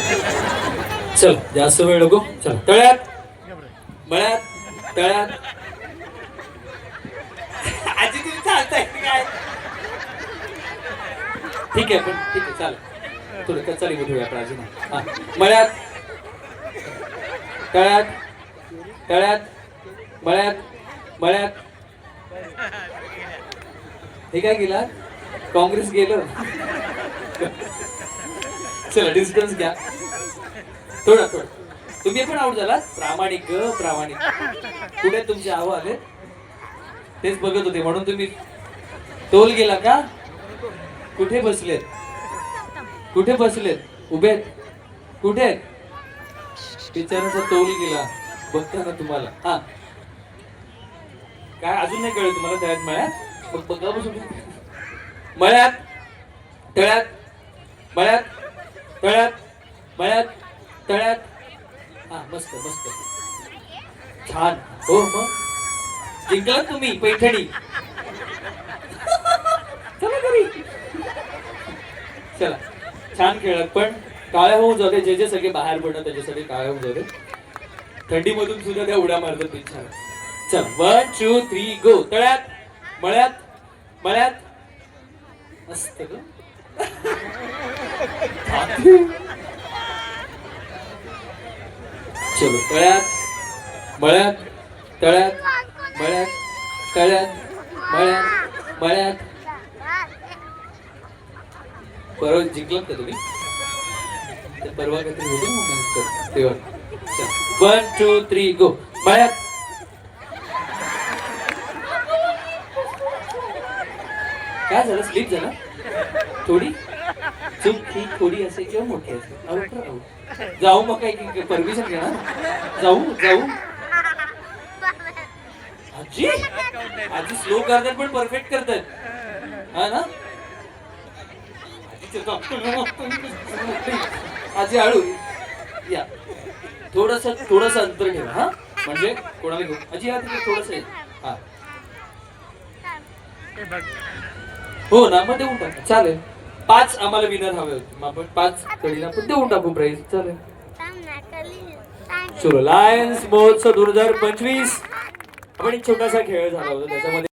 चल जास्त वेळ नको. चल तळ्यात. मळ्यात तळ्यात. आजी तुम्ही चालताय काय? ठीक आहे पण ठीक आहे चालेल. थोडं कचाली ठेवूया आपण अजून. हा. मळ्यात तळ्यात तळ्यात मळ्यात मळ्यात. हे काय गेला काँग्रेस गेलं. चला डिस्टन्स घ्या. थोडं थोडं. तुम्ही पण आउट झाला प्रामाणिक ग प्रामाणिक. कुठे तुमचे आव आले? तेच बघत होते म्हणून तुम्ही तोल गेला का? कुठे बसलेत? कुठे बसलेत? उभे कुठे आहेत? बिचाराचा तोल गेला. बघता ना तुम्हाला. हा. काय अजून नाही कळलं तुम्हाला तळ्यात मळ्यात? मग बघा बसून मळ्यात? तळ्यात? मळ्यात? तळ्यात मळ्यात तळ्यात. हा मस्त मस्त. छान. हो मग. जिंकला तुम्ही पैठणी. चला घरी. चला. छान खेळत पण काळ्या होऊन जाते. जे जे सगळे बाहेर पडतात त्याच्यासाठी काळ्या होऊन जाते. थंडीमधून सुद्धा त्या उड्या मारतात ते छान. चल वन टू थ्री गो तळ्यात मळ्यात मळ्यात. मस्त ग. चलो तळ्यात बळ्यात तळ्यात बळ्यात तळ्यात बळ्यात बळ्यात परवा जिंकलात का तुम्ही? परवा काहीतरी होतं ना तेव्हा. वन टू थ्री गो बळ्यात काय झालं? स्लिप झाला? थोडी? चूक ही थोडी असेल किंवा मोठी असेल जाऊ मग काय परमिशन घेणार? जाऊ जाऊ. आजी? आजी स्लो करतात पण परफेक्ट करतात. हा ना? आजी हळू. या. थोडस थोडस अंतर ठेवा हा? म्हणजे कोणाला घेऊ? आजी या तिथे थोडस हा. हो ना मग देऊन टाका. चालेल. पाच आम्हाला विनर हवे होते. मग आपण पाच कडीला पण देऊन टाकू प्राईज चालेल. चलो लायन्स महोत्सव दोन हजार पंचवीस. आपण एक छोटासा खेळ झाला होता. त्याच्यामध्ये